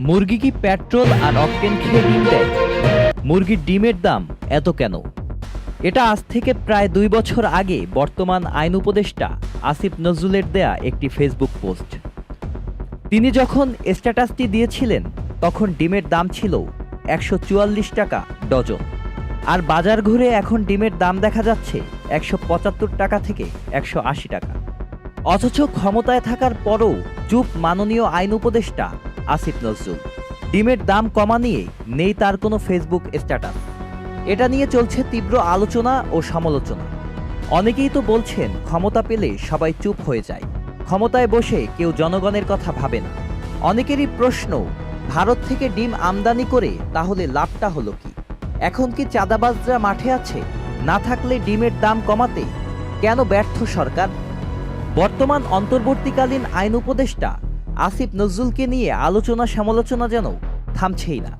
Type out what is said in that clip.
মুরগি কি পেট্রোল আর অকটেন খেয়ে ডিম দেয়? মুরগির ডিমের দাম এত কেন? এটা আজ থেকে প্রায় দুই বছর আগে বর্তমান আইন উপদেষ্টা আসিফ নজরুলের দেয়া একটি ফেসবুক পোস্ট। তিনি যখন স্ট্যাটাসটি দিয়েছিলেন, তখন ডিমের দাম ছিল একশো চুয়াল্লিশ টাকা ডজন। আর বাজার ঘুরে এখন ডিমের দাম দেখা যাচ্ছে একশো পঁচাত্তর টাকা থেকে একশো আশি টাকা। অথচ ক্ষমতায় থাকার পরও চুপ মাননীয় আইন উপদেষ্টা আসিফ নজরুল। ডিমের দাম কমা নিয়ে নেই তার কোনো ফেসবুক স্ট্যাটাস। এটা নিয়ে চলছে তীব্র আলোচনা ও সমালোচনা। অনেকেই তো বলছেন ক্ষমতা পেলে সবাই চুপ হয়ে যায়। ক্ষমতায় বসে কেউ জনগণের কথা ভাবে না। অনেকেরই প্রশ্ন, ভারত থেকে ডিম আমদানি করে তাহলে লাভটা হলো কি? এখন কি চাঁদাবাজরা মাঠে আছে? না থাকলে ডিমের দাম কমাতে কেন ব্যর্থ সরকার? বর্তমান অন্তর্বর্তীকালীন আইন উপদেষ্টা আসিফ নজরুলকে নিয়ে আলোচনা সমালোচনা যেন থামছেই না।